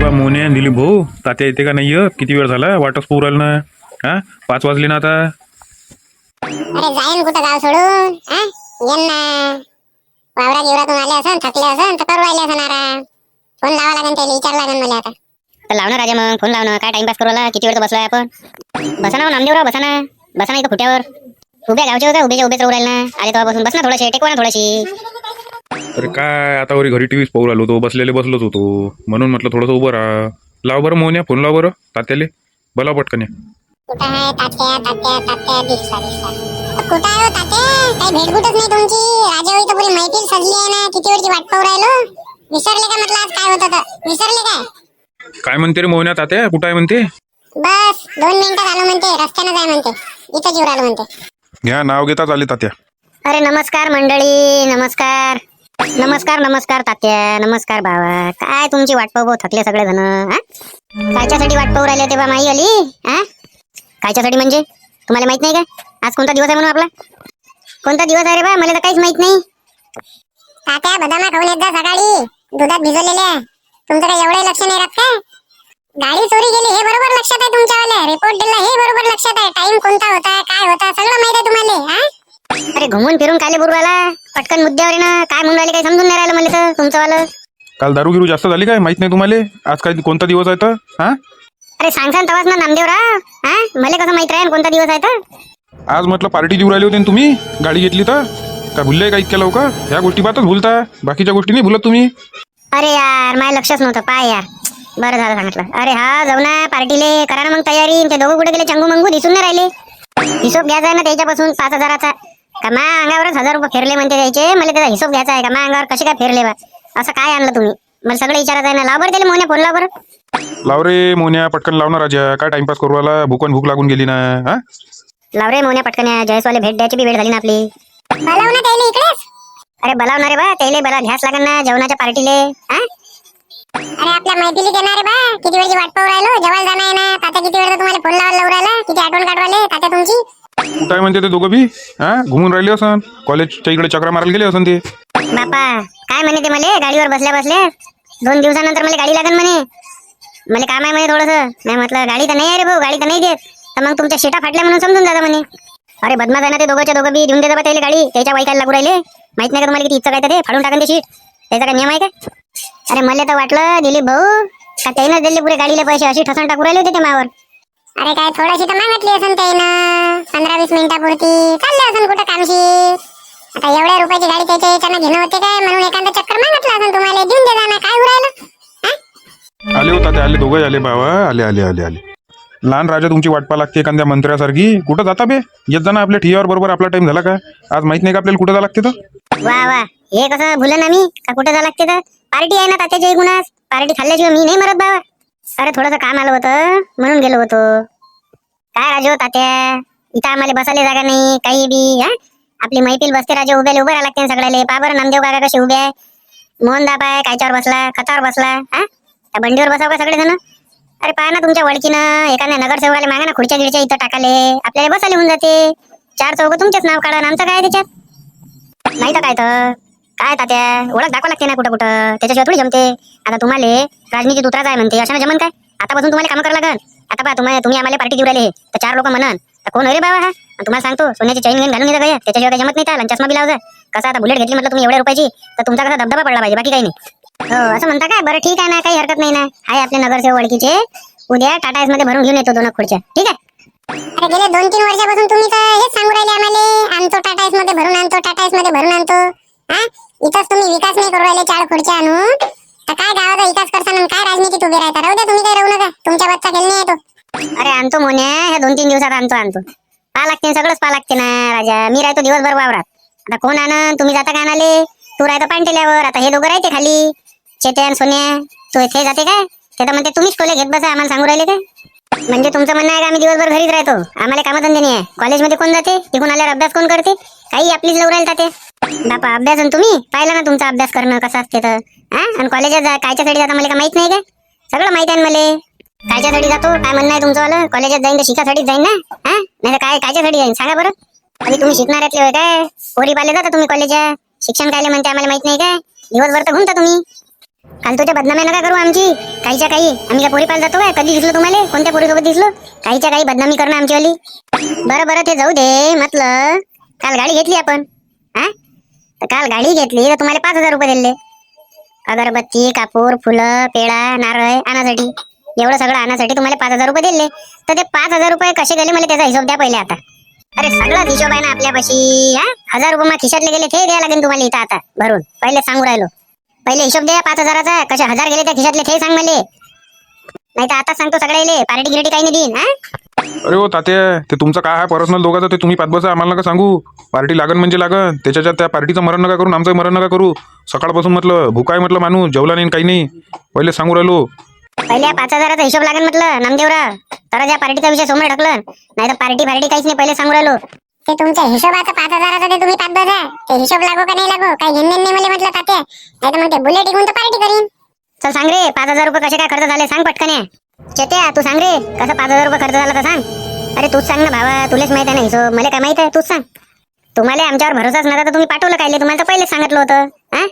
बा मोने दिलीप भाऊ तात्या येते का नाही येत किती वेळ झाला? वाटच पोहू राहिलं ना. हा? पाच वाजले ना आता. अरे जाईन कुठं गाव सोडून? हा? येन ना. वावरात गिवरातून आले असन थकले असन तर करू राहिले असं आराम फोन लावा लागेल त्याला विचार लागेल मला आता. तर राजा मग फोन लाव ना. काय टाइमपास करू? किती वेळ बसलाय आपण? बसा ना हो, नामदेवराव बसा ना. बसा ना इथं खुट्यावर उभ्या गावचे होते उभ्याच्या उभेच राहू राहिले ना. आले तेव्हापासून. बस ना थोडीशी टेकवा ना थोडीशी. अरे काय आता वरी घरी टीव्हीच पाहू राहिलो होतो बसलेले बसलोच होतो. म्हणून म्हटलं थोडंसं उभं राहा. लाव बरं मोन्या फोन लाव बरं तात्याले. बोला पटकन या. कुठं आहे तात्या तात्या तात्या? दिसला दिसला. कुठं आहे हो तात्या? काही भेटगुटच नाही तुमची. राजा होई तर पुरी मैत्रीण सजली आहे ना किती वेळची वाट पाहू राहिलो? विसरले का म्हटलं आज काय होतं तर? विसरले काय? काय म्हणते रे मोन्या तात्या? कुठं आहे म्हणते? बस दोन मिनिटात आलो म्हणते रस्त्यानं जाय म्हणते. इथं जीव राहिलो म्हणते. घ्या नाव घेताच आले तात्या. अरे नमस्कार मंडळी नमस्कार. नमस्कार नमस्कार तात्या नमस्कार बाबा. काय तुमची वाट पाहू भाऊ, थकले सगळे जण कायच्यासाठी वाट पाहू राहिले तेव्हा माई आली हा कायच्यासाठी म्हणजे? तुम्हाला माहीत नाही का? आज कोणता दिवस आहे म्हणून आपला? कोणता दिवस आहे रे बा? मला तर काहीच माहीत नाही. तात्या बदामा खाऊन येत जा सकाळी. दुधात भिजवलेल्या तुमचं काही एवढं लक्ष नाही राहत का? गाडी चोरी गेली हे बरोबर लक्षात आहे तुमच्यावाल्या. रिपोर्ट दिला हे बरोबर लक्षात आहे. टाइम कोणता होता काय होता सगळं माहीत आहे तुम्हाला हा अरे घुमून फिरून काले बुरवाला पटकन मुद्द्यावर आहे ना. काय म्हणून राहिले काही समजून नाही राहिलं मला तर तुमचं वालं काल दारू गिरू जास्त झाली काय? माहीत नाही तुम्हाला? आज काय कोणता दिवस आहे तर? हा? अरे सांग सांग तवाच ना नामदेवराव हा? मला कसं माहीत राहील कोणता दिवस आहे तर? आज म्हटलं पार्टी देऊ राहिली होती ना तुम्ही? गाडी घेतली तर? काय भुलले का इतक्या लवकर? ह्या गोष्टी पाहतच भुलता. बाकीच्या गोष्टी नाही भुलत तुम्ही. अरे यार माझ्या लक्षच नव्हतं. पाय यार. बरं झालं सांगितलं. अरे हा जाऊ ना पार्टीले. करा ना मग तयारी. ते दोघं कुठे गेले? चंगू मंगू दिसून नाही राहिले. हिशोब घ्यायचा आहे ना त्याच्यापासून पाच हजाराचा. का मा अंगावरच हजार रुपये फिरले म्हणते द्यायचे मला त्याचा हिशोब घ्यायचा आहे का? मा अंगावर कसे काय फिरले बा? असं काय आणलं तुम्ही? मला सगळं विचारायचं आहे ना. लाव बरं त्याला मोन्या फोन लाव बरं. लाव रे मोन्या पटकन लाव ना राजा. काय टाइमपास करू राहिला? भूकन भूक लागून गेली ना. हा? लाव रे मोन्या पटकन या जयसवाले भेट द्यायची बी वेळ झाली ना आपली. बोलाव ना त्याला इकडेच. अरे बोलावणार रे बा त्याले बला घ्यास लागेल ना जेवणाच्या पार्टीले. हा? अरे आपल्या मैत्रिणी देणार रे बा. किती वेळची वाट पाहू राहिलो? जेवायला जाणार आहे ना. तात्या किती वेळ तुम्हाला फोन लावायला लावू राहिला? किती आठवण काढू राहिले? तात्या तुमची? कुठं आहे म्हणते ते दोघं बी? हा? घुमून राहिले असन. कॉलेजच्या इकडे चक्रा मारायला गेले असन ते. बापा काय म्हणे ते मला? गाडीवर बसल्या बसल्या? दोन दिवसानंतर मला गाडी लागेल म्हणे. मला काम आहे म्हणे थोडंसं. नाही म्हटलं गाडी तर नाही आहे रे भाऊ गाडी तर नाही देत. तर मग तुमच्या शिटा फाटल्या म्हणून समजून जाता म्हणे. अरे बदमाश आहे ना ते दोघंच्या दोघं बी देऊन देता बा त्याला गाडी. त्याच्या वाईकाला लागू राहिले. माहीत नाही का तुम्हाला किती इच्छा काय ते? फाडून टाकन ते शीट त्याचा काय नियम आहे का अरे मला तर वाटलं दिलीप भाऊ का त्यानं दिले पुरे गाडीले पैसे? अशी ठसण टाकू राहिले होते ते मावर. अरे काय थोडीशी तर मागितली असन त्यानं. पंधरा वीस मिनिटापुरती. चालले असन कुठं कामशीर? आता एवढ्या रुपयाची गाडी त्याच्या याच्यानं घेणं होते काय? म्हणून एखादं चक्कर मागितलं असन तुम्हाला. देऊन दे ना काय उरायलं? आले होता ते आले दोघं आले बाबा. आले आले आले आले. लहान राजा तुमची वाटपा लागते एखाद्या मंत्र्यासारखी. कुठं जाता बे? येत जा ना आपल्या ठियावर बरोबर. आपला टाइम झाला का आज माहीत नाही का आपल्याला कुठं जा लागते तर? वा वा. हे कसं भुलं ना मी? का कुठे जा लागते तर? पार्टी आहे ना तात्याच्या गुणास पार्टी खाल्ल्याशिवाय मी नाही मरत बाबा. अरे थोडंसं काम आलं होतं म्हणून गेलो होतो. काय राजू तात्या? इथं आम्हाला बसायला जागा नाही काही बी हा? आपली मैफिल बसते राजे उभ्याला उभे राहा लागते ना सगळ्याले. पा बरं नामदेव काका कसे उभे आहे? मोहन दाबा आहे कायच्यावर बसला खतावर बसला हा? त्या बंडीवर बसाव का सगळे जण अरे पहा ना तुमच्या वळखीनं एखाद्या नगरसेवकाला मागा ना खुर्च्या गिडच्या इथं टाकाले. आपल्याला बसायला होऊन जाते. चार चौघ तुमचेच नाव काढा आमचं काय त्याच्यात? नाही तर काय तर काय तात्या? ओळख दाखवा लागते ना कुठं कुठं. त्याच्याशिवाय थोडी जमते. आता तुम्हाला राजनीती उतराच आहे म्हणते. अशा जमन काय? आतापासून तुम्हाला काम करावं लागल आता पहा तुम्ही तुम्ही आम्हाला पार्टी देऊ राहिले तर चार लोक म्हणन. तर कोण अरे बाबा हा? आणि तुम्हाला सांगतो सोन्याची चैन घेऊन घालून येतं काय त्याच्याशिवाय काही जमत नाही त्याला चष्मा बी लावजा कसं आता बुलेट घेतली म्हटलं तुम्ही एवढ्या रुपयाची? तर तुमचा कसा धबधबा पडला पाहिजे बाकी काही नाही. हो असं म्हणता काय? बरं ठीक आहे ना काही हरकत नाही ना. आहे आपले नगरसेवक ओळखीचे. उद्या टाटा एसमध्ये भरून घेऊन येतो दोन खुर्च्या. ठीक आहे? अरे गेले दोन तीन वर्षापासून तुम्ही तर हेच सांगू राहिले आम्हाला. आणतो टाटा एसमध्ये भरून आणतो टाटा एसमध्ये भरून आणतो. हा? इथंच तुम्ही विकास नाही करू राहिले चार खुर्च्या आणून. तर काय गावाचा विकास करताना काय राजनीतीत उभे राहता? राहू द्या तुम्ही काय राहू नका. तुमच्या बच्चा खेळणे नाही येतो अरे आणतो मोन्या ह्या दोन तीन दिवसात आणतो आणतो. पा लागते सगळंच पा लागते ना राजा. मी राहतो दिवसभर वावरात. आता कोण आण तुम्ही जाता का आणाले? तू राहतो पांटेल्यावर आता हे दोघं राहते खाली. चेत्यान सोन्या तू इथे जाते काय? ते तर म्हणते तुम्हीच कोले घेत बसा आम्हाला सांगू राहिले काय? म्हणजे तुमचं म्हणणं आहे का आम्ही दिवसभर घरीच राहतो? आम्हाला कामधंदे नाही आहे. कॉलेजमध्ये कोण जाते? तिकून आल्यावर अभ्यास कोण करते? काही आपलीच लव राहील बापा अभ्यास आणि तुम्ही? पाहिला ना तुमचा अभ्यास करणं कसं असते तर हा? आणि कॉलेजात जा कायच्यासाठी जाता मला का माहीत नाही का? सगळं माहीत आहे ना मला. कायच्यासाठी जातो काय म्हणणं आहे तुमचं वालं? कॉलेजात जाईन तर शिकासाठी जाईन ना हा? नाही काय कायच्यासाठी जाईन? सांगा बरं. आणि तुम्ही शिकणाऱ्यातले होय काय? पोरी पाले जाता तुम्ही कॉलेजात शिक्षण कायले म्हणते आम्हाला माहीत नाही काय दिवसभर तर घुमता तुम्ही. फालतूच्या बदनाम्या नका करू आमची. काहीच्या काही. आम्ही काय पोरी पाल जातो काय? कधी दिसलो तुम्हाला? कोणत्या पोरीसोबत दिसलो? काहीच्या काही बदनामी करणं आमचीवाली बरं बरं ते जाऊ दे म्हटलं काल गाडी घेतली आपण. हा? तर काल गाडी घेतली तर तुम्हाला पाच हजार रुपये दिले. अगरबत्ती कापूर फुलं पेढा नारळ आणासाठी एवढं सगळं आणण्यासाठी तुम्हाला पाच हजार रुपये दिले. तर ते पाच हजार रुपये कसे गेले मला त्याचा हिशोब द्या पहिले आता. अरे सगळाच हिशोब आहे ना आपल्यापाशी हा? हजार रुपये खिशातले गेले ते द्यायला लागेल तुम्हाला इथं आता भरून. पहिले सांगू राहिलो. पहिले हिशोब द्या पाच हजाराचा कसे हजार गेले त्या खिशातले ते सांग मला. नाही तर आता सांगतो सगळ्याले पार्टी गिरटी काही नाही देईन हा? अरे हो तात्या ते तुमचं काय आहे? पर्सनल दोघाचं ते तुम्ही पाच बसा. आम्हाला नका सांगू. पार्टी लागन म्हणजे लागन. त्याच्याच्या त्या पार्टीचं मरण नका करून आमचं मरण नका करू. सकाळपासून म्हटलं भुकाय म्हटलं माणूस जेवला नाही काही नाही. पहिले सांगू राहिलो. पहिले या पाच हजाराचा हिशोब लागेल म्हटलं नामदेवराव तर या पार्टीचा विषय समोर ढकलन. नाही तर पार्टी फार्टी काहीच नाही पहिले सांगू राहिलो. ते तुमच्या हिशोबाचं पाच हजाराचं ते तुम्ही पाच बजा ते हिशोब लागो का नाही लागो? काही घेणं नाही मला म्हटलं तात्या. नाही तर मग ते बुलेट घेऊन तर पार्टी करीन. चल सांग रे पाच हजार रुपये कसे काय खर्च झाले सांग पटकन. चेत्या तू सांग रे कसं पाच हजार रुपये खर्च झाला तर सांग. अरे तूच सांग ना भावा तुलाच माहीत आहे ना हिशोब. मला काय माहीत आहे तूच सांग. तुम्हाला आमच्यावर भरोसाच नव्हता तर तुम्ही पाठवलं काय तुम्हाला तर पहिलेच सांगितलं होतं. हा?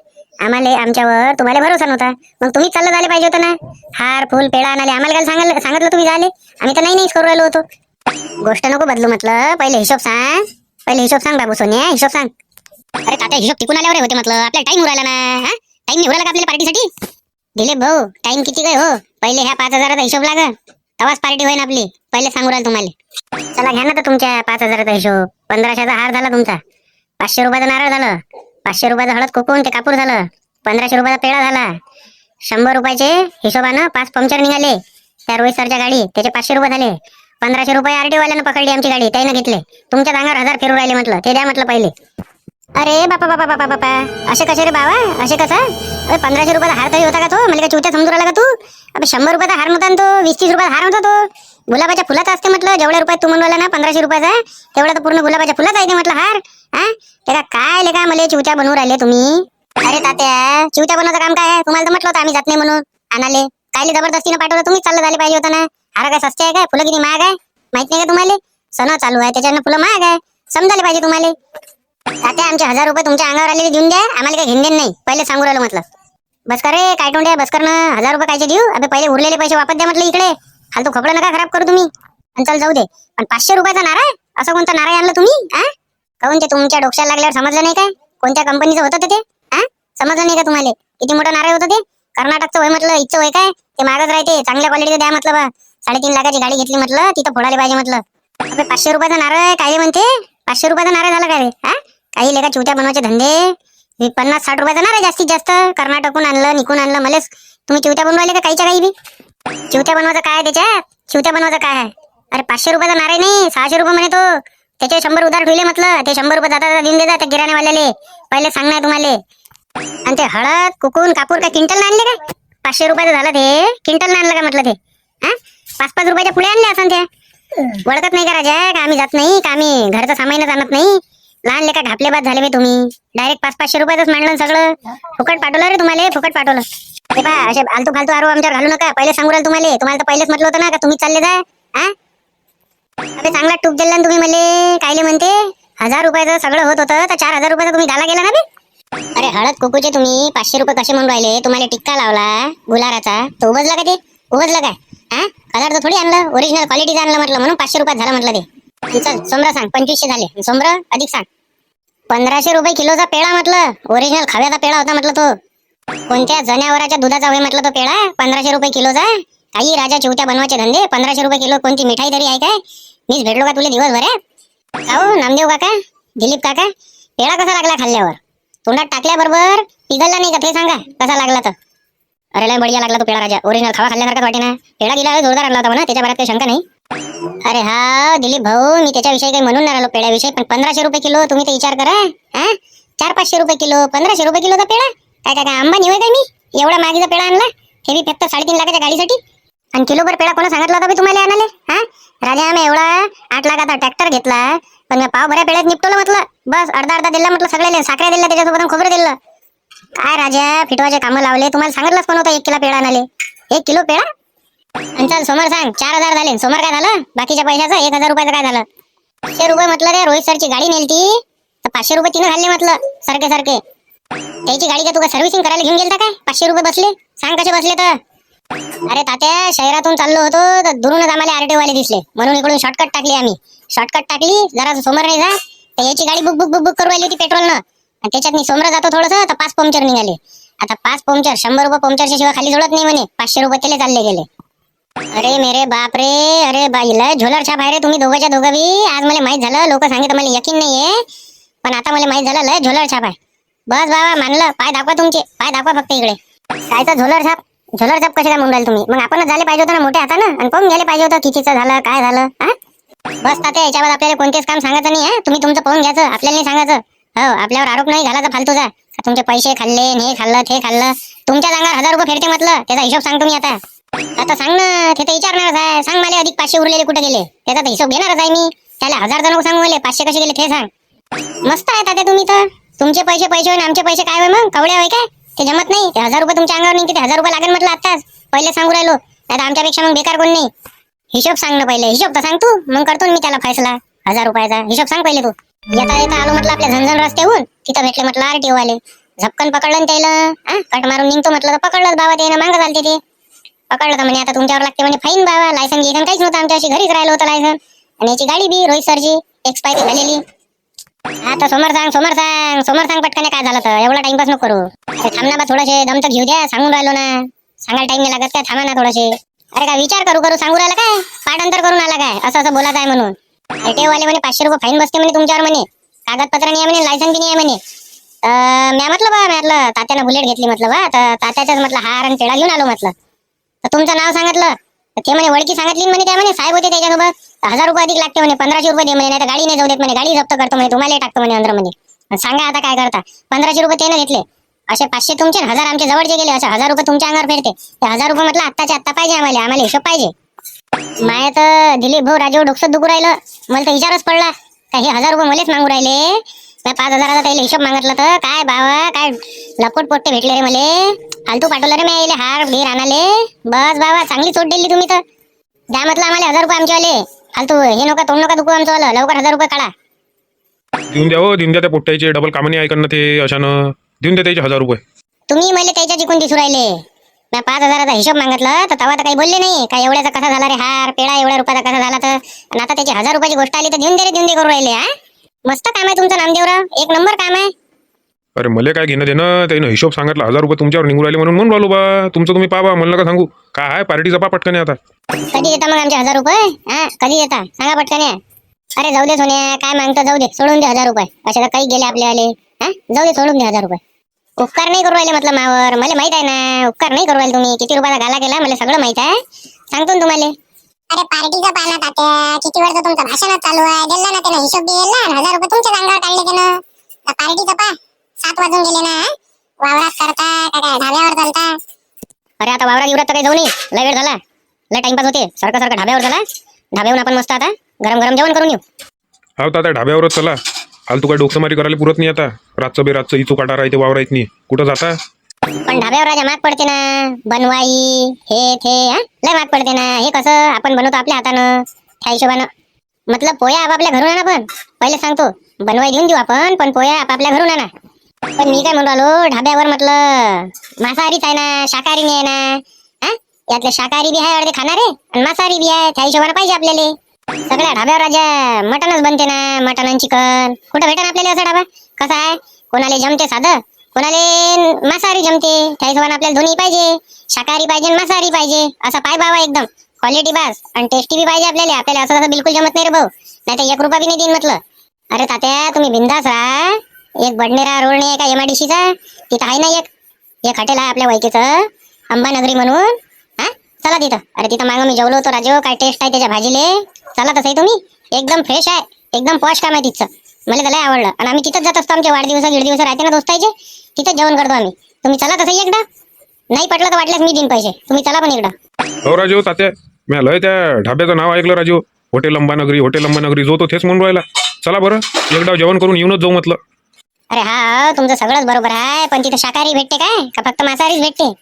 आम्हाला आमच्यावर तुम्हाला भरोसा नव्हता. मग तुम्ही चाललं झाले पाहिजे होतं ना. हार फुल पेढा आणाले. आम्हाला काय सांगितलं सांगितलं तुम्ही झाले. आम्ही तर नाही नाहीच करू राहिलो होतो. गोष्ट नको बदलू म्हटलं. पहिले हिशोब सांग. पहिले हिशोब सांग बाबू सोन्या हिशोब सांग. अरे तात्या हिशोब टिकून आल्यावर होते म्हटलं. आपल्याला टाईम उरायला ना. टाईम नाही उरायला का आपल्याला पार्टीसाठी दिलीप भाऊ टाइम किती काय हो? पहिले ह्या पाच हजाराचा हिशोब लाग. तवाच पार्टी होईन आपली. पहिले सांगू राहिलो तुम्हाला. चला घ्या ना तर तुमच्या पाच हजाराचा हिशोब. पंधराशेचा हार झाला तुमचा. पाचशे रुपयाचा नारळ झालं. पाचशे रुपयाचा हळद कोकून ते कापूर झालं. पंधराशे रुपयाचा पेढा झाला. शंभर रुपयाचे हिशोबानं पाच पंक्चर निघाले. त्या रोहित सरच्या गाडी त्याचे पाचशे रुपये झाले. पंधराशे रुपये आरटीओ वाल्यानं पकडली आमची गाडी. त्यानं घेतले. तुमच्या अंगावर हजार फिरू राहिले म्हटलं. ते द्या म्हटलं पहिले. अरे बापा बापा बापा बापा. असे कसे रे बाबा? असे कसा? अरे पंधराशे रुपयाचा हार तरी होता का तो? मला का चुत्या समजू राहिला का तू? अबे शंभर रुपयाचा हार नव्हता ना तो? वीस तीस रुपयाचा हार होता तो? गुलाबाच्या फुलाचा असते म्हटलं जेवढ्या रुपयात तू म्हणून ना पंधराशे रुपयाचा तेवढा तर पूर्ण गुलाबाच्या फुलाचा आहे म्हटलं हार. हा? त्याला काय लेका मला चिवत्या बनवून राहिले तुम्ही? अरे तात्या चिवत्या बनवायचं काम काय तुम्हाला तर म्हटलं होतं आम्ही जात नाही म्हणून. आणाले. कायले जबरदस्तीनं पाठवलं तुम्ही चाललं झाले पाहिजे होतं ना. हार काय सस्ते आहे काय? फुलं किती महाग आहे? माहीत नाही का तुम्हाला? सण चालू आहे त्याच्यानं फुलं महाग आहे. समजायला पाहिजे तुम्हाला. तात्या आमचे हजार रुपये तुमच्या अंगावर आलेले देऊन द्या. आम्हाला काही घेऊन नाही. पहिले सांगू राहिलो म्हटलं. बस कर रे काय तोंड्या बस कर ना. हजार रुपये कायचे देऊ? अबे पहिले उरलेले पैसे वापस द्या म्हटलं इकडे. फालतू खोपडं नका खराब करू तुम्ही. आणि चल जाऊ दे. पण पाचशे रुपयाचा नारळ असं कोणता नारा आणलं तुम्ही? हा काहून ते तुमच्या डोक्याला लागल्यावर समजलं नाही काय? कोणत्या कंपनीचं होतं ते? ते समजलं नाही का तुम्हाला? किती मोठं नारळ होतं ते? कर्नाटकचं होय म्हटलं इच्छा होय काय? ते मागच राहते. चांगल्या क्वालिटीचं द्या म्हटलं बा. साडेतीन लाखाची गाडी घेतली म्हटलं तिथं फोडायला पाहिजे म्हटलं. पाचशे रुपयाचा नारळ काय म्हणते? पाचशे रुपयाचा नारळ झाला काय रे? हा काही लेखा चिवट्या बनवायचे धंदे? हे पन्नास साठ रुपयाचा नारळ जास्तीत जास्त. कर्नाटकून आणलं निकून आणलं मलेच तुम्ही चिवट्या बनवून राहिले का काहीच्या काही बी? चिवट्या बनवायचं काय त्याच्यात? चिवट्या बनवायचं काय आहे? अरे पाचशे रुपयाचा नारळ नाही सहाशे रुपये म्हणे तो. त्याचे शंभर उधार ठेवले म्हटलं. ते शंभर रुपये जाता देऊन देता त्या किराण्यावाल्याले पहिले सांगणार तुम्हाला. आणि ते हळद कुकून कापूर काय क्विंटल आणले काय? पाचशे रुपयाचं झालं ते. क्विंटल आणलं का म्हटलं ते? हा? पाच पाच रुपयाच्या पुढे आणले असं त्या. ओळखत नाही का राजा? का आम्ही जात नाही का आम्ही घरचं सामानच आणत नाही. लहान लेखा घापले बाद झाले बे तुम्ही. डायरेक्ट पाच पाचशे रुपयाच मांडलं सगळं. फुकट पाठवलं रे तुम्हाला फुकट पाठवलं. ते पा असे आलतू फालतू आरो आमच्यावर घालू नका. पहिले सांगू राहिले तुम्हाला. तुम्हाला तर पहिलेच म्हटलं होतं ना का तुम्ही चालले जा. हा? चांगला टूप दिला तुम्ही मले. कायले म्हणते? हजार रुपयाचं सगळं होत होतं तर चार हजार रुपयाचा तुम्ही गाला गेला ना बे. अरे हळद कुकूचे तुम्ही पाचशे रुपये कसे म्हणून राहिले? तुम्हाला टिक्का लावला गुलाराचा. तो उभजला का ते? उभजला काय? हा? कलर तर थोडी आणलं ओरिजिनल क्वालिटीचं आणलं म्हटलं म्हणून पाचशे रुपयात झालं म्हटलं ते. चल सोमरा सांग पंचवीसशे झाले. सोमरा अधिक सांग. पंधराशे रुपये किलोचा पेढा म्हटलं. ओरिजिनल खव्याचा पेढा होता म्हटलं तो. कोणत्या जनावराच्या दुधाचा होय म्हटलं तो पेढा? पंधराशे रुपये किलोचा? काही राजा चिवट्या बनवायचे धंदे. पंधराशे रुपये किलो कोणती मिठाई तरी आहे काय? मीच भेटलो का तुला दिवसभर हो? नामदेव काका? दिलीप काका? पेढा कसा लागला खाल्ल्यावर? तोंडात टाकल्याबरोबर पिघलला नाही का? ते सांगा. कसा लागला तर अरे लय बढिया लागला तो पेढा राजा. ओरिजिनल खावा खाल्ल्यासारखा वाटे ना पेढा गेला जोरदार लागला होता म्हणा. त्याच्या बरात काही शंका नाही. अरे हा दिलीप भाऊ मी त्याच्याविषयी काही म्हणून नाही राहिलो पेड्याविषयी पण पंधराशे रुपये किलो तुम्ही ते विचार करा हा? चार पाचशे रुपये किलो पंधराशे रुपये किलोचा पेढा? काय काय काय आंबा निवय काय मी? एवढा मागीचा पेढा आणला? हे मी फक्त साडेतीन लाखाच्या गाडीसाठी? आणि किलोभर पेढा कोणा सांगितला होता तुम्हाला आणाले हा? राजा आम्ही एवढा आठ लाखाचा ट्रॅक्टर घेतला पण पाव भऱ्या पेढ्यात निपटवलं म्हटलं. बस अर्धा अर्धा दिला म्हटलं सगळे साखऱ्या दिल्या त्याच्यासोबत खोबरं दिलं. काय राजा फिटवाचे कामं लावले? तुम्हाला सांगितलंच कोण होतं एक किलो पेढा आणाले एक किलो पेढा? आणि चल सोमवार सांग. चार हजार झाले. सोमवार काय झालं? बाकीच्या पैशाचं एक हजार रुपयाचं काय झालं? पाचशे रुपये म्हटलं ते रोहित सरची गाडी नेलती. तर पाचशे रुपये तिनं घालले म्हटलं सारखे सारखे. त्याची गाडी का तुका सर्व्हिसिंग करायला घेऊन गेलता काय? पाचशे रुपये बसले? सांग कसे बसले तर. अरे तात्या शहरातून चाललो होतो तर दुरूनच आम्हाला आरटीओ वाले दिसले. म्हणून इकडून शॉर्टकट टाकली आम्ही. शॉर्टकट टाकली जरा समोर नाही जा. तर याची गाडी बुक बुक बुक बुक करू राहिली होती पेट्रोलनं आणि त्याच्यात मी समोर जातो थोडस तर पाच पंक्चर निघाले. आता पाच पंक्चर शंभर रुपये पंक्चरच्या शिवाय खाली जोडत नाही म्हणे. पाचशे रुपये त्याला चालले गेले. अरे मेरे बाप रे अरे बाई लय झोलर छाप आहे रे तुम्ही दोघांच्या दोघं बी आज मला माहीत झालं लोक सांगितलं मला यकीन नाहीये पण आता मला माहीत झालं लय झोलर छाप आहे. बस बाबा मानलं. पाय दाखवा तुमचे. पाय दाखवा फक्त इकडे. कायचा झोलर छाप? झोलर छाप कशाला म्हणून राहिले तुम्ही? मग आपणच झाले पाहिजे होतं ना मोठे हातानं? आणि पाहून गेले पाहिजे होतं? कितीचं झालं काय झालं हा? बस तात्या याच्यावर आपल्याला कोणतेच काम सांगायचं नाही आहे तुम्ही तुमचं पाहून घ्यायचं आपल्याला नाही सांगायचं. हो आपल्यावर आरोप नाही घालायचा फालतूचा. तुमचे पैसे खाल्ले हे खाल्लं ते खाल्लं? तुमच्या अंगावर हजार रुपये फेडते म्हटलं त्याचा हिशोब सांगतो मी आता. आता सांग ना ते तर विचारणारच आहे. सांग मला अधिक पाचशे उरलेले कुठे गेले? त्याचा तर हिशोब घेणारच आहे मी. त्याला हजार जण सांगू मला पाचशे कसे गेले ते सांग. मस्त आहे तात्या तुम्ही तर. तुमचे पैसे पैसे होईल आमचे पैसे काय होय मग? कवड्या होय काय? ते जमत नाही. ते हजार रुपये तुमच्या अंगावर निघते किती हजार रुपये लागेल म्हटलं आताच पहिले सांगू राहिलो. नाही आमच्यापेक्षा मग बेकार कोण नाही. हिशोब सांग ना पहिले. हिशोब तर सांग तू. मग करतो मी त्याला फैसला. हजार रुपयाचा. हिशोब सांग पहिले तू. येता येता आलो म्हटलं आपल्या झंझण रस्त्याहून. तिथं भेटले म्हटलं आरटीओ वाले झपकन पकडलं त्याला. कट मारून निघतो म्हटलं तर पकडलं. बाबा ते मागं चालते ते. पकडलं तर म्हणे आता तुमच्यावर लागते म्हणे फाईन बाबा लायसन घेईन काहीच नव्हतं आमच्याशी घरीच राहिलं होतं लायसन आणि याची गाडी बी रोहित सरची एक्सपायरी झालेली. आता समोर सांग समोर सांग समोर सांग पटकन काय झालं तर. एवढा टाइमपास नको करू. अरे थांब ना बा थोडेसे दम तर घेऊ द्या सांगून राहिलो ना. सांगायला टाइम नाही लागत काय? थांबा ना थोडेसे. अरे काय विचार करू करू सांगू राहिला काय? पाठांतर करून आला काय? असं असं बोलायचं आहे म्हणून. आरटीओ वाले म्हणे पाचशे रुपये फाईन बसते म्हणे तुमच्यावर म्हणे. कागदपत्र नाही आहे म्हणे लायसन बी नाही आहे म्हणे. अं, म्या म्हटलं बा म्हटलं तात्यानं बुलेट घेतली म्हटलं बा. तर तात्याच्याच म्हटलं हार आणि पेढा घेऊन आलो म्हटलं. तुमचं नाव सांगितलं. ते म्हणे ओळखी सांगितली म्हणे त्या म्हणे साहेब होते त्याच्यासोबत. हजार रुपये अधिक लागते म्हणे पंधराशे रुपये दे म्हणे नाही तर गाडी नाही जाऊ देत म्हणे गाडी जप्त करतो म्हणे तुम्हाला टाकतो म्हणे अंदर म्हणजे. सांगा आता काय करता. पंधराशे रुपये त्यानं घेतले. असे पाचशे तुमचे हजार आमच्या जवळचे गेले. असे हजार रुपये तुमच्या अंगावर फेडते ते हजार रुपये म्हटलं आत्ताच्या आत्ता पाहिजे आम्हाला आम्हाला हिशोब पाहिजे. माया तर दिलीप भाऊ राजेव डोकसं दुखू राहिलं. मला तर विचारच पडला. का हे हजार रुपये मलाच मागू राहिले? पाच हजाराचा त्याला हिशोब मागितलं तर काय बाबा काय लपोट पोट्टे भेटले रे मले? फालतू पाठवलं रे मी हार घे रानाले बस बाबा चांगली चोट दिली तुम्ही तर. द्या म्हटलं आम्हाला हजार रुपये आमच्यावाले. फालतू हे नका तोंड नका दुखू आमचं वालं. लवकर हजार रुपये काढा. देऊन द्या हो देऊन द्या त्या पोट्ट्याचे. डबल कामाने ऐकन ना ते अशानं? देऊन द्या त्याचे हजार रुपये. तुम्ही मला त्याच्या जिकून दिसू राहिले. मी पाच हजाराचा हिशोब मागितलं तर तेव्हा तर काही बोलले नाही. का एवढ्याचा कसा झाला रे हार? पेढा एवढ्या रुपयाचा कसा झाला तर? आणि आता त्याची हजार रुपयाची गोष्ट आली तर देऊन दे रे देऊन दे करू राहिले हा? मस्त काम आहे तुमचं नामदेवराव एक नंबर काम आहे. अरे मला काय घेणं देणं? त्यानं हिशोब सांगितलं हजार रुपये तुमच्यावर निघून राहिले म्हणून. म्हणून राहिलो बा. तुमचं तुम्ही पाहा म्हणलं का सांगू. काय आहे? पार्टीचा पा पटकन आता. कधी देता मग आमचे हजार रुपये? हा कधी देता सांगा पटकन या. अरे जाऊ दे सोन्या काय मागतो जाऊ दे. सोडून दे हजार रुपये. तर काही गेले आपले आले हा जाऊ दे सोडून दे हजार रुपये. उपकार नाही करू राहिले म्हटलं मावर. मला माहीत आहे ना उपकार नाही करू राहिले तुम्ही. किती रुपयाचा गाला केला मला सगळं माहीत आहे. सांगतो ना तुम्हाला. अरे पार्टीचं पाना तात्या किती वेळचं तुमचं भाषणच चालू आहे दिला ना त्यानं हिशोब दिला आणि हजार रुपये तुमच्या अंगावर काढले त्यानं. पार्टीचं पा सात वाजून गेले ना? वावरात करता का काय ढाब्यावर चालता. अरे आता वावरात युवरात तर काही जाऊ नये लय वेळ झाला. लय टाइमपास होते. सारखं सारखं ढाब्यावर झाला ढाब्यावरून आपण मस्त आता गरम गरम जेवण करून येऊ. हा तर आता ढाब्यावरच चला. फालतू काय डोकसमारी करायला पुरत नाही आता. रातचं बे रातचं इचू काटा राहते वावरायत नाही कुठं जाता? पण ढाब्यावर राजा माग पडते ना. बनवाई हे थे हा? लय माग पडते ना. हे कसं? आपण बनवतो आपल्या हातानं. त्या हिशोबानं. मतलब पोया आपापल्या घरून आणा पण. पहिले सांगतो. बनवाई देऊन देऊ आपण पण पोया आपापल्या घरून आणा. पण मी काय म्हणू आलो ढाब्यावर म्हटलं मांसाहारीच आहे ना. शाकाहारी नाही आहे ना. हा? यातले शाकाहारी बी आहे अर्धे खाणारे आणि मांसाहारी बी आहे. त्या हिशोबानं पाहिजे आपल्याला. सगळ्या ढाब्यावर राजा मटनच बनते ना. मटन आणि चिकन. कुठं भेटन आपल्याला असा ढाबा? कसा आहे? कोणाला जमते साधं? कोणाले मांसाहारी जमते? त्या हिशोबाने आपल्याला दोन्ही पाहिजे शाकाहारी पाहिजे मांसाहारी पाहिजे. असं पाय बाबा एकदम. क्वालिटी बास. आणि टेस्टी बी पाहिजे आपल्याला. आपल्याला असं असं बिलकुल जमत नाही रे भाऊ. नाही तर एक रुपया बी नाही देईन म्हटलं. अरे तात्या तुम्ही बिंदास राहा. एक बडनेरा रोड नाही आहे का एमआयडीसीचा तिथं आहे ना एक. एक हॉटेल आहे आपल्या वैकीचं अंबानगरी म्हणून. हा? चला तिथं. अरे तिथं मागं मी जेवलो होतो राजू. काय टेस्ट आहे त्याच्या भाजीले? चला तसंही तुम्ही. एकदम फ्रेश आहे. एकदम पॉश काम आहे तिथचं. मला तर लय आवडलं. आणि आम्ही तिथंच जात असतो आमचे वाढदिवस गिडदिवस राहते ना दोस्ताचे तिथंच जेवण करतो आम्ही. तुम्ही चला तसं एकदा. नाही पटलं तर वाटल्यास मी देईन पैसे. तुम्ही चला पण एकदा. हो राजू तात्या. मी लय त्या ढाब्याचं नाव ऐकलं राजू. हॉटेल अंबानगरी हॉटेल अंबानगरी जो तो तेच म्हणून राहिला. चला बरं एकदा जेवण करून येऊनच जाऊ म्हटलं. अरे हा तुमचं सगळंच बरोबर आहे पण तिथं शाकाहारी भेटते काय? का फक्त मांसाहारीच भेटते?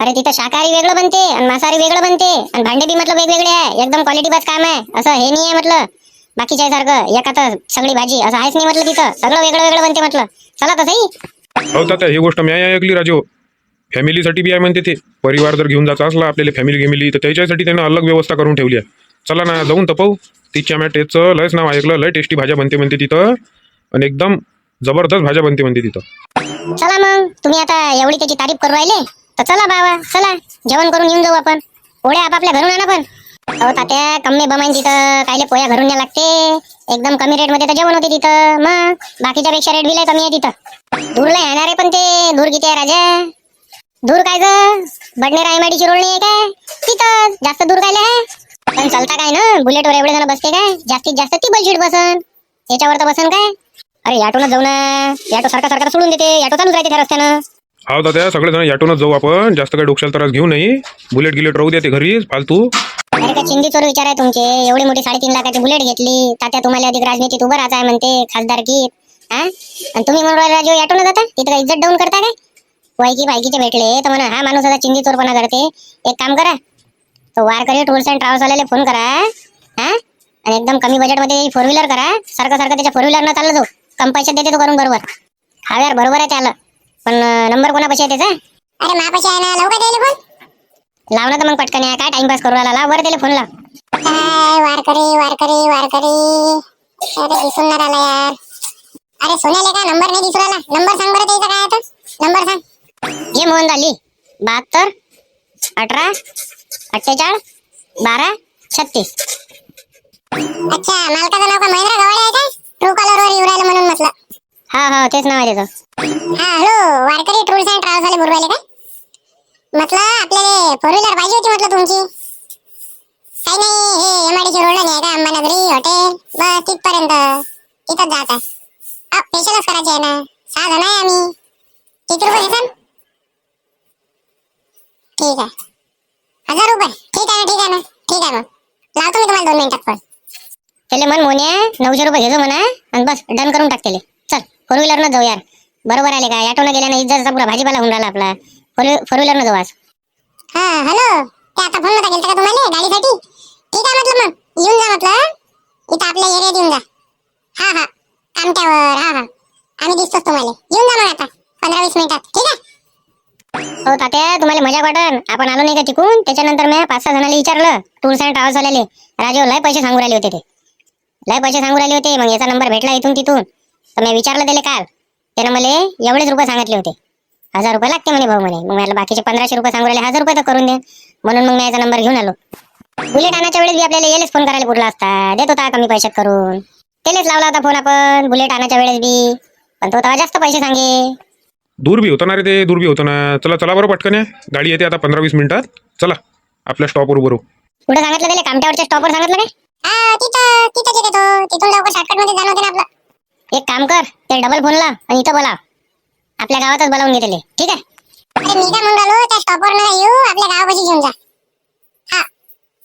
अरे तिथं शाकाहारी वेगळं बनते आणि मांसाहारी वेगळं बनते आणि भांडे बी म्हटलं वेगवेगळे आहे. एकदम क्वालिटी बस काम आहे. असं हे नाही आहे म्हटलं बाकीच्या सारखं एकात सगळी भाजी असं आहेच नाही म्हटलं तिथं. सगळं वेगळं वेगळं बनते म्हटलं. चला तसंही हो. तात्या ही गोष्ट मी ऐकली राजो. फॅमिलीसाठी बी आहे म्हणते ते. परिवार जर घेऊन जायचा असला आपल्याला फॅमिली गेमिली तर त्याच्यासाठी त्यानं अलग व्यवस्था करून ठेवली आहे. चला ना जाऊन तर पाहू. तिच्या मॅटेचं लयच नाव ऐकलं लय टेस्टी भाज्या बनते म्हणते तिथं. आणि एकदम जबरदस्त भाज्या बनते म्हणते तिथं. चला मग. तुम्ही आता एवढी त्याची तारीफ करू राहिले? तर चला बाबा चला. जेवण करून येऊन जाऊ आपण. पोळ्या आपापल्या घरून आणा पण. अहो तात्या कमी बमाईन तिथं. कायले पोया घरून न्या लागते. एकदम कमी रेटमध्ये तर जेवण होते तिथं. मग बाकीच्या पेक्षा रेट बी कमी आहे तिथं. धूरला येणार आहे पण ते. धूर किती आहे राजा? दूर काय ग? बडनेर आयमाडीची रोड नाही आहे काय? तिथं. जास्त दूर काय आहे? पण चालता काय ना? बुलेटवर एवढे जण बसते काय? जास्तीत जास्त ती बलशीट बसन. याच्यावर तर बसन काय? अरे ऑटोनं जाऊ ना. याटो सारखा सारखा सोडून देते. याटो चालूच राहते त्या रस्त्यानं. हा तात्या सगळेजण याटूनच जाऊ आपण. जास्त काही डोक्याला त्रास घेऊ नाही बुलेट गिलेट राहू द्या ते घरी फालतू. अरे चिंदी चोर विचार आहे तुमचे. एवढी मोठी साडेतीन लाखाची बुलेट घेतली. तात्या तुम्हाला अधिक राजनीतीत उभं राहायचं आहे म्हणते खासदारकीत हा? आणि तुम्ही म्हणून राजू याटून जाता तिथं काय इज्जत डाऊन करता काय? वायकी बायकीचे भेटले. तर म्हणा हा माणूस आता चिंदी चोरपणा करते. एक काम करा. तो वारकरी टूर्स अँड ट्रॅव्हल्सवाल्याला फोन करा. हा? आणि एकदम कमी बजेटमध्ये फोर व्हीलर करा. सारखं सारखं त्याच्या फोर व्हीलर न चाललं जाऊ. कम पैशात देते तो करून बरोबर. हा यार बरोबर आहे त्याला. पण नंबर कोणापाशी आहे त्याचा? अरे मापाशी आहे ना लवकर द्यायला फोन लाव ना तर मग पटकन या काय टाइमपास करू राहिला? लाव बरं त्याला फोन लाव काय वारकरी वारकरी वारकरी अरे दिसून नाही राहिला यार. अरे सोन्याले का नंबर नाही दिसून राहिला? नंबर सांग बरं त्याचा काय आता नंबर सांग. ये मोहन झाली बहात्तर अठरा अठ्ठेचाळीस बारा छत्तीस. अच्छा मालकाचं नाव का महेंद्र गवळे आहे का ट्रू कॉलर वर येऊ राहिलं म्हणून म्हटलं. हा हा तेच नाव आहे त्याचं. हा hello Warkari tours and travels वाले बोलू राहिले काय? म्हटलं आपल्याला फोर व्हीलर पाहिजे होती म्हटलं तुमची. काही नाही हे एमआयडीची रोड नाही आहे का अंबानगरी हॉटेल बस तिथपर्यंत. तिथंच जात आहे. स्पेशलच करायचे आहे ना. सहा जण आहे आम्ही. किती रुपये घेसान ठीक आहे. हजार रुपये. ठीक आहे ना ठीक आहे ना. ठीक आहे मग. लावतो मी तुम्हाला दोन मिनिटात पण त्याला मन मोन्या नऊशे रुपये घेतो म्हणा. आणि बस डन करून टाकतेले फोर व्हीलरनं जाऊ यार. बरोबर आले का ऑटोनं गेल्यानं इज्जतचा पुरा भाजीपाला होऊन राहिला आपला. फोर फोर व्हीलरनं जाऊ आज. हा हॅलो ते आता फोन नव्हता केलता का तुम्हाला? गाडीसाठी? ठीक आहे म्हटलं मग. येऊन जा म्हटलं इथं आपल्या एरियात येऊन जा. हा हा. कामट्यावर हा हा. आम्ही दिसतोच तुम्हाला. येऊन जा मग आता. पंधरा वीस मिनिटात. ठीक आहे? हो तात्या तुम्हाला मजा वाटन. आपण आलो नाही का तिकून? त्याच्यानंतर मी पाच सहा जणांना विचारलं. टूर्स अँड ट्रॅव्हल्स वाल्याले. राजू लय पैसे सांगू राहिले होते ते. लय पैसे सांगू राहिले होते. मग याचा नंबर भेटला इथून तिथून. तर मी विचारलं त्याला काल. त्यानं मला एवढेच रुपये सांगितले होते. हजार रुपये लागते म्हणे भाऊ म्हणे. मग मला बाकीचे पंधराशे रुपये सांगू राहिले हजार रुपये तर करून दे. म्हणून मग मी याचा नंबर घेऊन आलो. बुलेट आणायच्या वेळेस बी आपल्याला येलेच फोन करायला पुरला असता. देत होता कमी पैशात करून. त्यालाच लावला होता फोन आपण. बुलेट आणायच्या वेळेस बी. पण तो तेव्हा जास्त पैसे सांगे. दूर बी होतं ना रे ते दूर बी होतं ना. चला चला बरं पटकन या. गाडी येते आता पंधरा वीस मिनिटात. चला आपल्या स्टॉपवर राहू. कुठे सांगितलं त्याला? कामट्यावरच्या स्टॉपवर सांगितलं काय तिथं तिथंच येते तो. तिथून लवकर शॉर्टकटमध्ये जाणं होते ना आपलं. एक काम कर ते डबल फोन लाव आणि इथं बोलाव. आपल्या गावातच बोलावून घेतले. ठीक आहे? अरे मी काय म्हणून राहिलो त्या स्टॉपवर न येऊ आपल्या गावापाशी घेऊन जा. हा.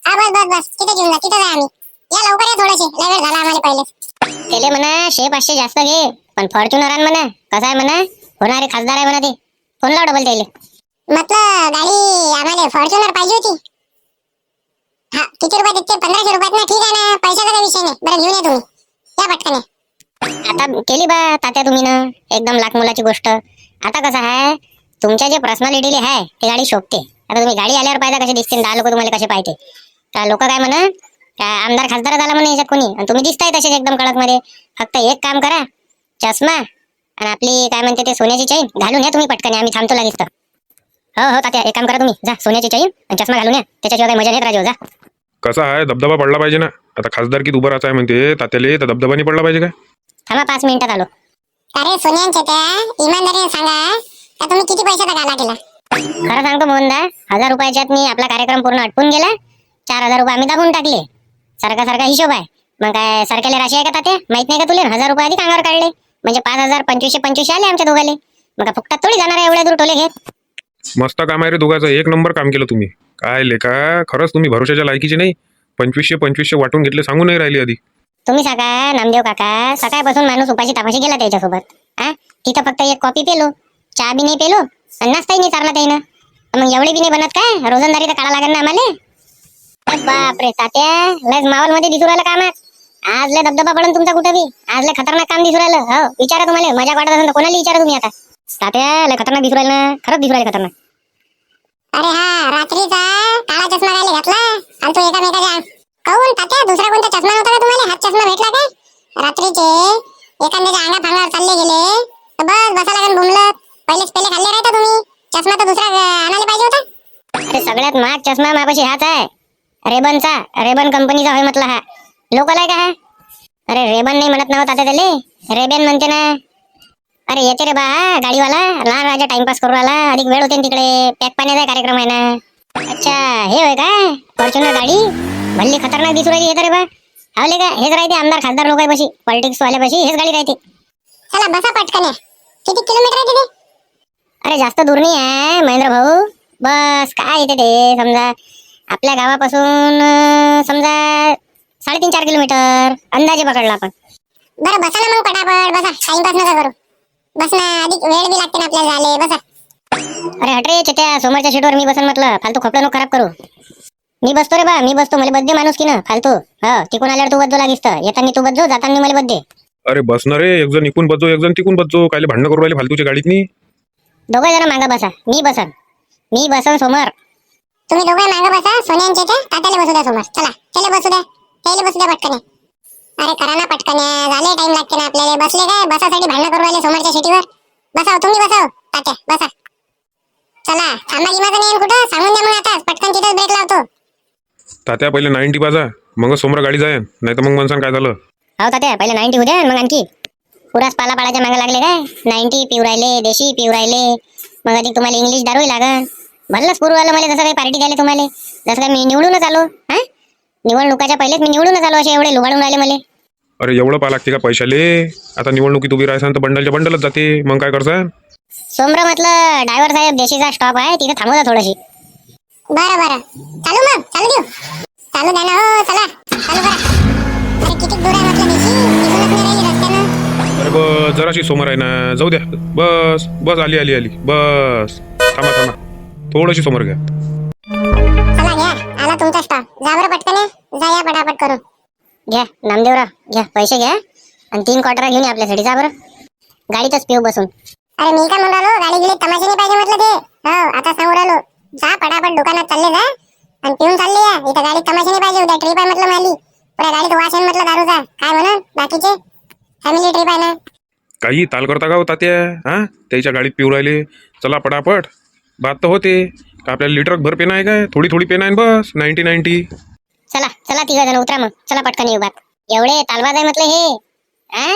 हा बस बस बस. तिथे घेऊन जा तिथं जा आम्ही. या लवकर या थोडेसे लय वेळ झाला आम्हाला पहिले. त्याले म्हणा शे पाचशे जास्त घे. पण फॉर्च्युनर आण म्हणा. कसं आहे म्हणा? होणारे खासदार आहे म्हणा ते. फोन लाव डबल त्याले. म्हटलं गाडी आम्हाला फॉर्च्युनर पाहिजे होती. हा किती रुपये देते? पंधराशे रुपयात ना ठीक आहे ना? पैशाचा काही विषय नाही. बरं घेऊन या तुम्ही. या पटकन. आता केली बा तात्या तुम्ही ना. एकदम लाख मुलाची गोष्ट. आता कसं आहे तुमच्या जे पर्सनॅलिटीले आहे ते गाडी शोभते. आता तुम्ही गाडी आल्यावर पाहिजे कसे दिसते दहा लोक तुम्हाला कसे पाहिजे. का लोक काय म्हणा का आमदार खासदार झाला म्हणे याच्यात कोणी. आणि तुम्ही दिसताय तसेच एकदम कडकमध्ये. फक्त एक काम करा चष्मा आणि आपली काय म्हणते ते सोन्याची चैन घालून या तुम्ही पटकन. आम्ही थांबतो लागेल तर. हो हो तात्या एक काम करा तुम्ही. जा सोन्याची चैन आणि चष्मा घालून या. त्याच्याशिवाय काही मजा नाही राजू हो, जा. कसा आहे दबदबा पडला पाहिजे ना. आता खासदारकीत उभं राहायचं आहे म्हणते. तात्याले तर दबदबा नाही पडला पाहिजे काय? थांबा पाच मिनिटात आलो. अरे त्या इमानदारीने सांगा का तुम्ही किती पैशाचा गाला केला खरं सांगतो मोहनदा हजार रुपयाच्यात मी आपला कार्यक्रम पूर्ण अटकून गेला. चार हजार रुपये आम्ही दाबून टाकले. सारखा सारखा हिशोब आहे. मग काय सारख्याला राशी आहे का तात्या? माहीत नाही का तुले? हजार रुपये आधी कांगावर काढले. म्हणजे पाच हजार पंचवीसशे पंचवीसशे आले आमच्या दोघाले. मग फुकटात थोडी जाणार आहे एवढ्या दूर टोले घेत? मस्त काम आहे रे दोघाचं. एक नंबर काम केलं तुम्ही. काय लेका खरंच तुम्ही भरोशाच्या लायकीचे नाही. पंचवीसशे पंचवीसशे वाटून घेतले सांगू नाही राहिले आधी. तुम्ही सांगा नामदेव काका सकाळपासून माणूस उपाशी तापाशी गेला त्याच्यासोबत हा? तिथं फक्त एक कॉपी पेलो चहा बी नाही पेलो आणि नाश्ताही नाही चारला त्यानं. मग एवढी बी नाही बनत काय? रोजंदारी तर काढा लागेल ना आम्हाला? बापरे तात्या लयच मावलमध्ये दिसू राहिलं कामात. आज लय धबधबा पडन तुमचा कुठं बी. आज लय खतरनाक काम दिसू राहिलं. हो विचारा तुम्हाला मजा वाटत असेल तर कोणाला विचारा तुम्ही आता. तात्या लय खतरनाक दिसू राहिलं ना? खरंच दिसू राहिले खतरनाक. अरे हा रात्रीचा काळा चष्मा घातला. आणि तो एकामेकाच्या अंग- तात्या दुसरा कोणता चष्मा नव्हता का तुम्हाला हात चष्मा भेटला काय रात्रीचे एखाद्याच्या अंगा फांगावर चालले गेले। तर बस बसा लागेल भुमलं पहिलेच पहिले खाल्ले राहता तुम्ही. चष्मा तर दुसरा आणायला पाहिजे होता. अरे सगळ्यात महाग चष्मा मापाशी हाच आहे. रेबनचा रेबन कंपनीचा होय म्हटलं हा. लोकल आहे का हा? अरे रेबन नाही म्हणत नव्हता त्याले. रेबेन म्हणते ना. अरे येते रे बा गाडीवाला. लहान राजा टाइमपास करू आला अधिक वेळ होते ना तिकडे. पॅक पाण्याचा कार्यक्रम आहे ना. अच्छा हे होय का? फॉर्च्युनर गाडी. भल्ली खतरनाक दिसू राहिली येते रे बा हावले का हेच राहते आमदार खासदार लोक बशी पॉलिटिक्स वाल्यापाशी हेच गाडी राहते. चला बसा पटकन. किती किलोमीटर आहे तिथे? अरे जास्त दूर नाही आहे महेंद्र भाऊ. बस काय येते ते समजा. आपल्या गावापासून समजा साडेतीन चार किलोमीटर. अंदाजे पकडला आपण. बरं बसा ना मग पटापट बसा. टाइमपास नका करू. बस ना अधिक वेळ बी लागते ना आपल्याला झाले बसा. अरे हट रे त्या समोरच्या सीटवर मी बसन म्हटलं. फालतू खोपडं नको खराब करू. मी बसतो रे बा मी बसतो. मला बद्दे माणूस की ना फालतू. हो तिकून आल्यावर तू बद्दो लागीस तर. येताना तू बद्दो जाताना मला बद्दे अरे बसणार रे एक जण इकून बसजो एक जण तिकून बसजो कायले भांडणं करू राहिले फालतूच्या गाडीतनी? दोघे जण मागं बसा. मी बसन. मी बसन समोर तुम्ही दोघे मागे बसा सोन्यांच्या त्या तात्याला बसू द्या समोर चला त्याला बसू द्या. त्याला बसू द्या पटकन. अरे करा ना पटकन. झाले टाइम लागते ना आपल्याला. बसले काय? बसासाठी भांडण करू राहिले समोरच्या सिटीवर बसाव तुम्ही बसाव. तात्या बसा. चला थांबा गिमाचं नाही कुठं? सांगून द्या मग आता पटकन तिथेच ब्रेक लावतो. तात्या पहिले नाईन्टी बाजा मग समोर गाडी जाय नाही तर मग मनसान काय झालं? हो तात्या पहिले नाईन्टी होत्या मग आणखी. पुरास पाला पाळाच्या मागे लागले काय? नाईन्टी पिऊ राहिले देशी पिऊ राहिले. मग अधिक तुम्हाला इंग्लिश दारूही लागन. भल्लंच पुरू आलं मला जसं काही पार्टी द्यायला तुम्हाला. जसं काय मी निवडूनच आलो हा? निवडणुकाच्या पहिलेच मी निवडूनच आलो असे एवढे लुबाडून राहिले मला. अरे एवढं पा लागते का पैशाले? आता निवडणुकीत उभी राहायसान तर बंडलच्या बंडलच जाते. मग काय करसान सोमर म्हटलं ड्रायव्हर साहेब देशीचा स्टॉप आहे तिथे थांबू द्या थोडीशी. बरं बरं. चालू मग. चालू द्या ना हो चला. चालू करा. अरे किती दूर आहे म्हटलं देशी दिसूनच नाही राहिली रस्त्यानं. अरे बस जराशी समोर आहे ना. जाऊ द्या. बस बस आली आली आली. बस. थांबा थांबा. थोडीशी समोर घ्या. चला घ्या. आला तुमचा स्टॉप जा बरं पटकन या. जा या पटापट करून. घ्या नामदेवराव घ्या पैसे घ्या आणि तीन क्वार्टर घेऊन या आपल्यासाठी जा बरं. गाडीतच पिऊ बसून. अरे मी काय म्हणून राहिलो? गाडी गेली तमाशे नाही पाहिजे म्हटलं ते. हो आता सांगू राहिलो जा पटापट दुकानात चालले जा आणि पिऊन चालले या. इथं गाडी तमाशे नाही पाहिजे उद्या. ट्रिप आहे म्हटलं माली. पुऱ्या गाडीत आहे म्हटलं दारूचा. काय म्हणून? बाकीचे? फॅमिली ट्रिप आहे ना? काही ताल करता का हो तात्या? हा? त्याच्या गाडीत पिऊ राहिले. चला पटापट. बात तर होते. का आपल्याला लिटर भर पेन आहे काय? थोडी थोडी पेन आहे बस. नाईन्टी नाईन्टी चला चला तिघ जण उतरा मग. चला पटकन येऊ बात. एवढे तालवाज आहे म्हटलं हे. आ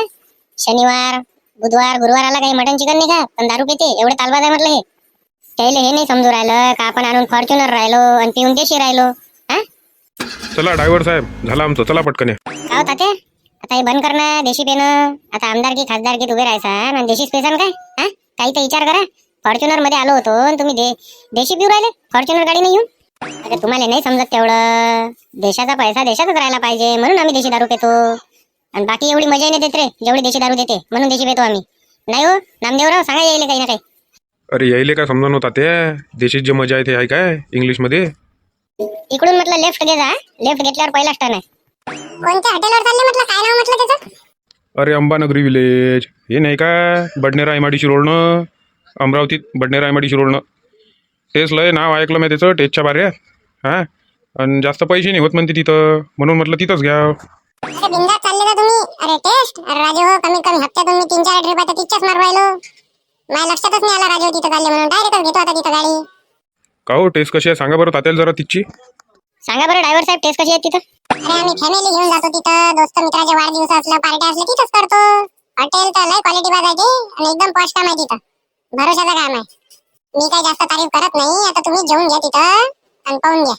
शनिवार बुधवार गुरुवार आला काही मटन चिकन नाही का? पण दारू पिते. एवढे तालवाज आहे म्हटलं हे. त्याला हे नाही समजू राहिलं का आपण आणून फॉर्च्युनर राहिलो आणि पिऊन देशी राहिलो हा? चला ड्रायव्हर साहेब झाला आमचं. चला पटकन या. का हो तात्या? आता हे बंद करणं देशी पेनं आता आमदारकी खासदारकीत उभे राहायचा आणि देशीच पेसान काय? हा? काही तर विचार करा. फॉर्च्युनरमध्ये आलो होतो आणि तुम्ही दे देशी पिऊ राहिले? फॉर्च्युनर गाडी नाही येऊन? अरे तुम्हाला नाही समजत तेवढं. देशाचा पैसा देशातच राहायला पाहिजे म्हणून आम्ही देशी दारू पितो. आणि बाकी एवढी मजा नाही देत रे जेवढी देशी दारू देते म्हणून देशी पितो आम्ही. नाही हो नामदेवराव सांगा येईल काही ना काही. अरे यायले काय समजा नव्हता त्या देशीत जे मजा आहे ते आहे काय इंग्लिशमध्ये? इकडून म्हटलं लेफ्ट घे जा लेफ्ट घेतल्यावर पहिला टर्न आहे. कोणत्या हॉटेलवर चालले म्हटलं? काय नाव म्हटलं त्याचं? अरे अंबानगरी विलेज हे नाही का? बडनेरा एमआयडीसी रोडनं? अमरावतीत बडनेरा एमआयडीसी रोडनं. तेच लय नाव ऐकलं मी त्याचं टेजच्या बाऱ्यात हां? आणि जास्त पैसे नाही होत म्हणते तिथं. म्हणून म्हटलं तिथंच घ्या. अरे बिंदास चालले का तुम्ही? अरे टेस्ट. अरे राजू हो कमीत कमी हप्त्यातून मी तीन चार ट्रिप आता तिच्याच मारू राहिलो माझ्या लक्षातच नाही आला राजू तिथं चालले म्हणून. डायरेक्टच घेतो आता तिथं गाडी. का हो टेस्ट कशी आहे? सांगा बरं तात्याला जरा तिची सांगा बरं ड्रायव्हर साहेब टेस्ट कशी आहे तिथं? अरे आम्ही फॅमिली घेऊन जातो तिथं. दोस्त मित्राचे वाढदिवस असलं पार्टी असलं तिथंच करतो. हॉटेल तर लय क्वालिटी बाज आहे ते. आणि एकदम पॉश काम आहे तिथं. भरोशाचं काम आहे. मी काही जास्त तारीफ करत नाही. आता तुम्ही जेवून घ्या तिथं. आणि पाहून घ्या.